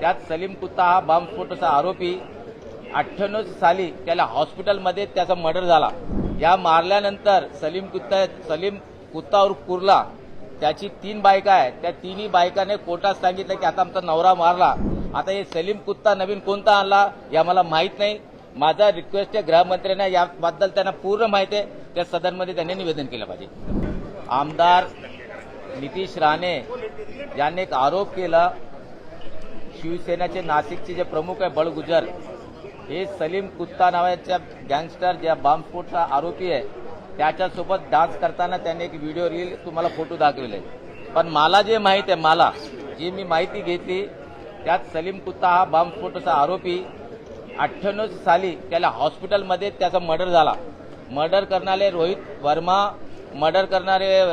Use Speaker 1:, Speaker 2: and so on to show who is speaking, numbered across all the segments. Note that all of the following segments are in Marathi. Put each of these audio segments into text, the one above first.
Speaker 1: त्यात सलीम कुत्ता हा बॉम्बस्फोटाचा आरोपी अठ्ठ्याण्णव साली त्याला हॉस्पिटलमध्ये त्याचा मर्डर झाला. या मारल्यानंतर सलीम कुत्ता सलीम कुत्तावर कुरला. त्याची तीन बायका आहेत. त्या तिन्ही बायकाने कोर्टात सांगितलं की आता आमचा नवरा मारला. आता हे सलीम कुत्ता नवीन कोणता आणला या मला माहीत नाही. माझा रिक्वेस्ट आहे गृहमंत्र्यांना याबद्दल त्यांना पूर्ण माहिती आहे. त्या सदनमध्ये त्यांनी निवेदन केलं पाहिजे. आमदार नितीश राणे यांनी एक आरोप केला शिवसेनेचे नाशिकचे जे प्रमुख आहे बळगुजर हे सलीम कुत्ता नावाच्या गँगस्टर ज्या बॉम्बस्फोटचा आरोपी आहे त्याच्यासोबत डान्स करताना त्याने एक व्हिडिओ रील तुम्हाला फोटो दाखवले. पण मला जे माहीत आहे मला जी मी माहिती घेतली त्यात सलीम कुत्ता हा बॉम्बस्फोटाचा आरोपी अठ्ठ्याण्णव साली त्याला हॉस्पिटलमध्ये त्याचा मर्डर झाला. मर्डर करणारे रोहित वर्मा मर्डर करणारे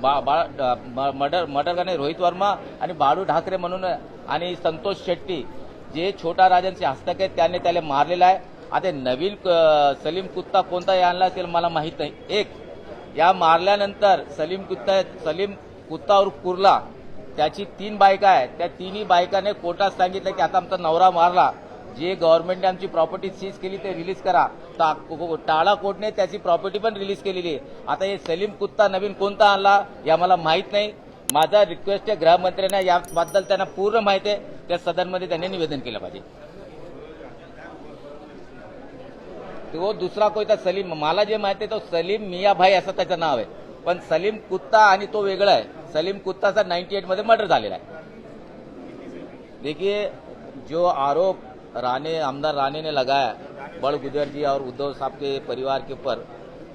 Speaker 1: बा- बा- मर्डर मर्डर करणारे रोहित वर्मा आणि बाळू ढाकरे म्हणून आणि संतोष शेट्टी जे छोटा राजांचे हस्तक आहेत त्याने त्याला मारलेला आहे. आता नवीन सलीम कुत्ता कोणता आणला असेल मला माहीत नाही. एक या मारल्यानंतर सलीम कुत्ता सलीम कुत्तावर कुरला. त्याची तीन बायका आहेत. त्या तिन्ही बायकाने कोर्टात सांगितलं की आता आमचा नवरा मारला. जे गव्हर्नमेंटने आमची प्रॉपर्टी सीज केली ते रिलीज करा. टाळा कोर्टने त्याची प्रॉपर्टी पण रिलीज केलेली आहे. आता हे सलीम कुत्ता नवीन कोणता आणला या मला माहीत नाही. माझा रिक्वेस्ट आहे गृहमंत्र्यांना याबद्दल त्यांना पूर्ण माहिती आहे. त्या सदनमध्ये त्यांनी निवेदन केलं पाहिजे. तो दुसरा कोणता सलीम मला जे माहिती आहे तो सलीम मियाभाई असं त्याचं नाव आहे. पण सलीम कुत्ता आणि तो वेगळा आहे. सलीम कुत्ताचा नाईन्टी एटमध्ये मर्डर झालेला आहे. देखिए जो आरोप राणे, आमदार राणे ने लगाया, बड़ गुजर जी और उद्धव साहब के परिवार के ऊपर,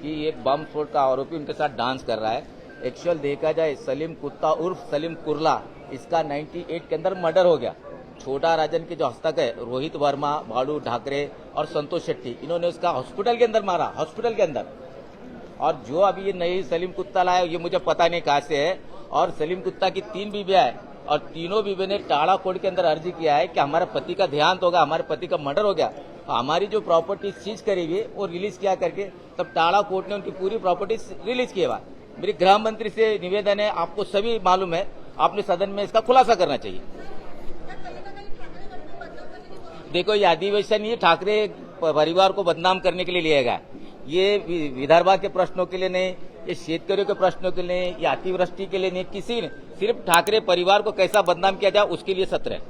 Speaker 1: कि एक बम स्फोट का आरोपी उनके साथ डांस कर रहा है। एक्चुअल देखा जाए, सलीम कुत्ता उर्फ़ सलीम कुर्ला, इसका 98 के अंदर मर्डर हो गया। छोटा राजन के जो हस्तक है, रोहित वर्मा, भालू ठाकरे और संतोष शेट्टी, इन्होंने उसका हॉस्पिटल के अंदर मारा, हॉस्पिटल के अंदर। और जो अभी ये नई सलीम कुत्ता लाया, ये मुझे पता नहीं कहाँ से है। और सलीम कुत्ता की तीन बीबियाँ है। और तीनों बीबी ने टाड़ा कोर्ट के अंदर अर्जी किया है कि हमारे पति का देहांत होगा हमारे पति का मर्डर हो गया। तो हमारी जो प्रॉपर्टी सीज करेगी वो रिलीज़ किया करके तब टाड़ा कोर्ट ने उनकी पूरी प्रॉपर्टी रिलीज़ किया हुआ। मेरे गृह मंत्री से निवेदन है, आपको सभी मालूम है, आपने सदन में इसका खुलासा करना चाहिए। देखो, ये अधिवेशन ये ठाकरे परिवार को बदनाम करने के लिए लिया गया। ये विदर्भा के प्रश्नों के लिए नहीं ये शेतकरियों के प्रश्नों के लिए या अतिवृष्टि के लिए नहीं किसी ने सिर्फ ठाकरे परिवार को कैसा बदनाम किया जाए उसके लिए सत्र है।